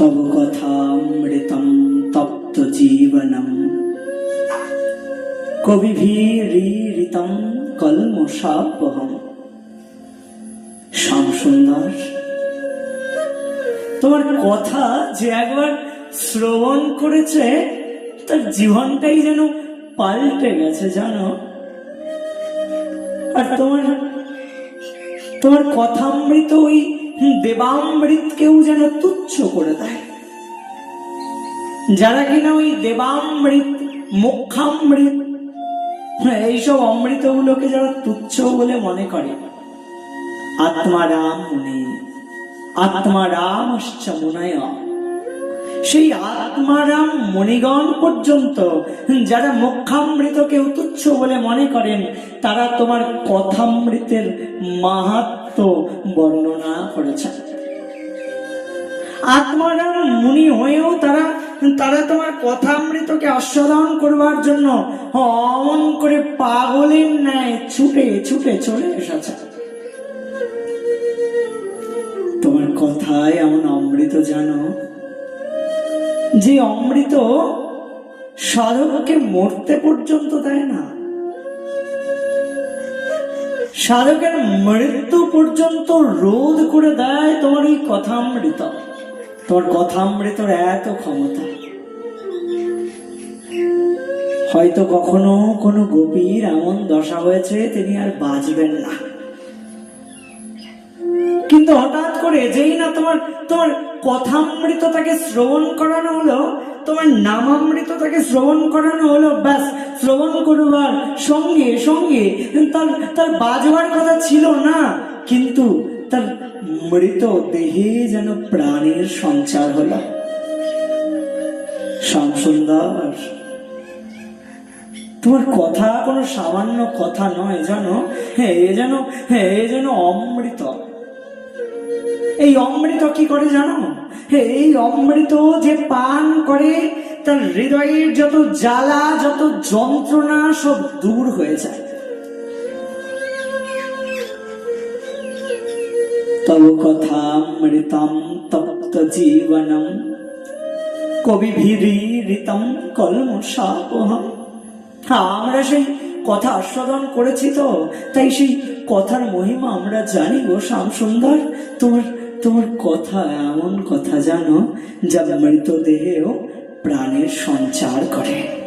তব কথামৃতম তপ্ত জীবনম কবিভীরিতম কলমশাপহম শ্যাম সুন্দর তোমার কথা যে একবার শ্রবণ করেছে, তার জীবনটাই যেন পাল্টে গেছে, জানো? আর তোমার তোমার কথামৃত ওই দেবামৃতকেও যেন তুচ্ছ করে দেয়। যারা কিনা ওই দেবামৃত মুখামৃত হ্যাঁ, এইসব অমৃতগুলোকে যারা তুচ্ছ বলে মনে করে। আত্মারাম মনে আত্মারাম সেই আত্মারাম মণিগণ পর্যন্ত, যারা মুখামৃতকে তুচ্ছ বলে মনে করেন, তারা তোমার কথামৃতের মাহাত্ম বর্ণনা করেছেন। আত্মারাম মুনি হয়েও তারা তারা তোমার কথামৃতকে আস্বাদন করবার জন্য অমন করে পাগলের ন্যায় ছুটে ছুটে চলে এসেছে। তোমার কথায় এমন অমৃত জানো যে অমৃত সাধককে মরতে পর্যন্ত দেয় না, সাধকের মৃত্যু পর্যন্ত রোধ করে দেয় তোমার এই কথামৃত। তোমার কথামৃতর এত ক্ষমতা। হয়তো কখনো কোনো গোপীর এমন দশা হয়েছে তিনি আর বাঁচবেন না। কিন্তু হঠাৎ করে যেই না তোমার তোমার কথামৃত তাকে শ্রবণ করানো হলো, তোমার নামামৃত তাকে শ্রবণ করানো হলো, ব্যাস, শ্রবণ করবার সঙ্গে সঙ্গে তার তার বাজবার কথা ছিল না, কিন্তু তার মৃত দেহে যেন প্রাণের সঞ্চার হলো। শ্যামসুন্দর তোমার কথা কোনো সামান্য কথা নয়, জানো? হ্যাঁ এ যেন হ্যাঁ এ যেন অমৃত। এই অমৃত কি করে জানো? এই অমৃত যে পান করে, তার হৃদয়ের যত জ্বালা, যত যন্ত্রণা সব দূর হয়ে যায়। তব কথামৃতম তপ্ত জীবনম কবিভীরিতম কলমশাপহম আমরা সেই কথা আস্বাদন করেছি তো, তাই সেই কথার মহিমা আমরা জানি গো শ্যাম সুন্দর তোমার তোমার কথা এমন কথা জানো যা মৃতদেহেও প্রাণের সঞ্চার করে।